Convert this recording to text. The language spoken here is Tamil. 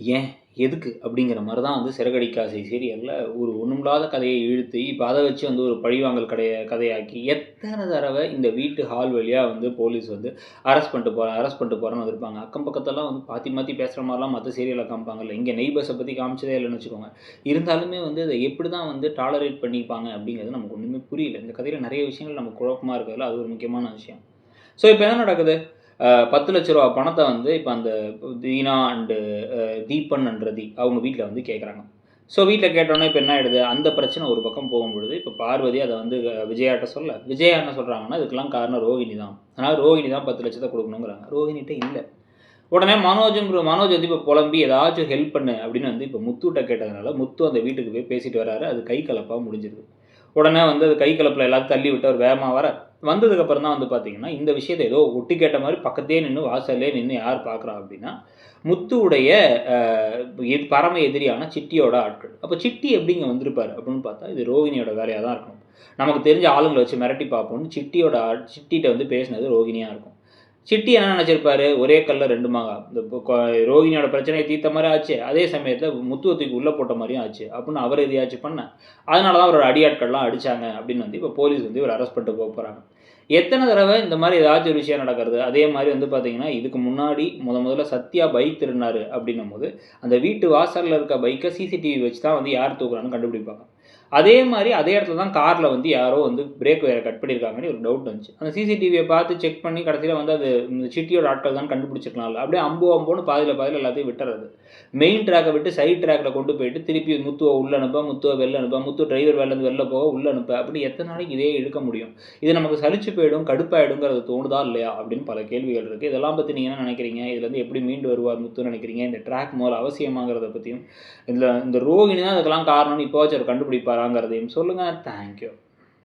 ஏன்? எதுக்கு? அப்படிங்கிற மாதிரி தான் வந்து சிறகடிக்காசை சீரியலில் ஒரு ஒன்றுமில்லாத கதையை இழுத்து இப்போ அதை வச்சு வந்து ஒரு பழிவாங்கல் கடையை கதையாக்கி எத்தனை தடவை இந்த வீட்டு ஹால் வழியாக வந்து போலீஸ் வந்து அரெஸ்ட் பண்ணிட்டு போகிறேன் அரெஸ்ட் பண்ணிட்டு போகிறேன்னு வந்திருப்பாங்க. அக்கம் பக்கத்தெல்லாம் வந்து மாற்றி மாற்றி பேசுகிற மாதிரிலாம் மற்ற சீரியலில் காமிப்பாங்கல்ல. இங்கே நெய்பர்ஸை பற்றி காமிச்சதே இல்லைன்னு வச்சுக்கோங்க. இருந்தாலுமே வந்து அதை எப்படி தான் வந்து டாலரேட் பண்ணிப்பாங்க அப்படிங்கிறது நமக்கு ஒன்றுமே புரியல. இந்த கதையில் நிறைய விஷயங்கள் நமக்கு குழப்பமாக இருக்கிறதுல அது ஒரு முக்கியமான விஷயம். ஸோ இப்போ என்ன நடக்குது? பத்து லட்ச ரூபா பணத்தை வந்து இப்போ அந்த தீனா அண்டு தீபன்ன்றதி அவங்க வீட்டில் வந்து கேட்குறாங்க ஸோ வீட்டில் கேட்டோன்னே இப்போ என்ன ஆயிடுது? அந்த பிரச்சனை ஒரு பக்கம் போகும்பொழுது இப்போ பார்வதி அதை வந்து விஜயாட்ட சொல்ல விஜயா என்ன சொல்கிறாங்கன்னா இதுக்கெல்லாம் காரணம் ரோஹிணி தான். அதனால் ரோஹிணி தான் பத்து லட்சத்தை கொடுக்கணுங்கிறாங்க. ரோஹிணிகிட்ட இல்லை. உடனே மனோஜுங்கிற மனோஜ் வந்து இப்போ புலம்பி ஏதாச்சும் ஹெல்ப் பண்ணு அப்படின்னு வந்து இப்போ முத்துகிட்ட கேட்டதுனால முத்து அந்த வீட்டுக்கு போய் பேசிட்டு வராரு அது கை கலப்பாக முடிஞ்சிருது. உடனே வந்து அது கை கலப்பில் எல்லாத்தையும் தள்ளி விட்டு அவர் வேகமாக வர வந்ததுக்கப்புறம் தான் வந்து பார்த்தீங்கன்னா இந்த விஷயத்தை ஏதோ ஒட்டி கேட்ட மாதிரி பக்கத்தே நின்று வாசல்லே நின்று யார் பார்க்குறா அப்படின்னா முத்துவுடைய எது பரம எதிரியான சிட்டியோட ஆட்கள். அப்போ சிட்டி எப்படிங்க வந்திருப்பார் அப்படின்னு பார்த்தா இது ரோகிணியோட வேலையாக தான் இருக்கும். நமக்கு தெரிஞ்ச ஆளுங்களை வச்சு மிரட்டி பார்ப்போம்னு சிட்டியோட சிட்டிகிட்ட வந்து பேசினது ரோகிணியாக இருக்கும். சிட்டி என்ன நினச்சிருப்பாரு? ஒரே கல்ல ரெண்டு மாங்கா இந்த இப்போ ரோகிணியோட பிரச்சனையை தீர்த்த மாதிரி ஆச்சு. அதே சமயத்தில் முத்துவத்துக்கு உள்ளே போட்ட மாதிரியும் ஆச்சு. அப்படின்னு அவர் எதையாச்சும் பண்ண. அதனால தான் அவரோட அடியாட்கள்லாம் அடிச்சாங்க அப்படின்னு வந்து இப்போ போலீஸ் வந்து இவர் அரெஸ்ட் பண்ணிட்டு போக போகிறாங்க எத்தனை தடவை இந்த மாதிரி ஏதாச்சும் ஒரு விஷயம் நடக்கிறது? அதே மாதிரி வந்து பார்த்தீங்கன்னா இதுக்கு முன்னாடி முத முதல்ல சத்யா பைக் திருடினாரு அப்படின்னும் போது அந்த வீட்டு வாசலில் இருக்க பைக்கை சிசிடிவி வச்சு தான் வந்து யார் தூக்குறான்னு கண்டுபிடிப்பாங்க. அதே மாதிரி அதே இடத்துல தான் காரில் வந்து யாரோ வந்து பிரேக் வேறு கட் பண்ணியிருக்காங்கன்னு ஒரு டவுட் வந்துச்சு. அந்த சிசிடிவியை பார்த்து செக் பண்ணி கடைசியில் வந்து அது இந்த சிட்டியோட ஆட்கள் தான் கண்டுபிடிச்சிருக்கலாம்ல. அப்படியே அம்பு அம்போன்னு பாதியில் பாதியில் எல்லாத்தையும் விட்டுறது. மெயின் ட்ராக்கை விட்டு சைட் ட்ராக்கில் கொண்டு போயிட்டு திருப்பி முத்துவை உள்ள அனுப்ப முத்துவை வெளில அனுப்ப முத்து டிரைவர் வேலேருந்து வெளில போக உள்ள அனுப்ப அப்படி எத்தனை நாளைக்கு இதே இழுக்க முடியும்? இது நமக்கு சலிச்சு போயிடும் கடுப்பாயிடுங்கிறது தோணுதா இல்லையா அப்படின்னு பல கேள்விகள் இருக்குது இதெல்லாம் பற்றி நீங்கள் என்ன நினைக்கிறீங்க? இதுலேருந்து எப்படி மீண்டு வருவார் முத்துன்னு நினைக்கிறீங்க? இந்த ட்ராக் முதல் அவசியமாங்கிறத பற்றியும் இதில் இந்த ரோகிணி தான் அதுக்கெல்லாம் காரணம்னு இப்போ வச்சு அவர் வாங்குறதையும் சொல்லுங்கள் தேங்க்யூ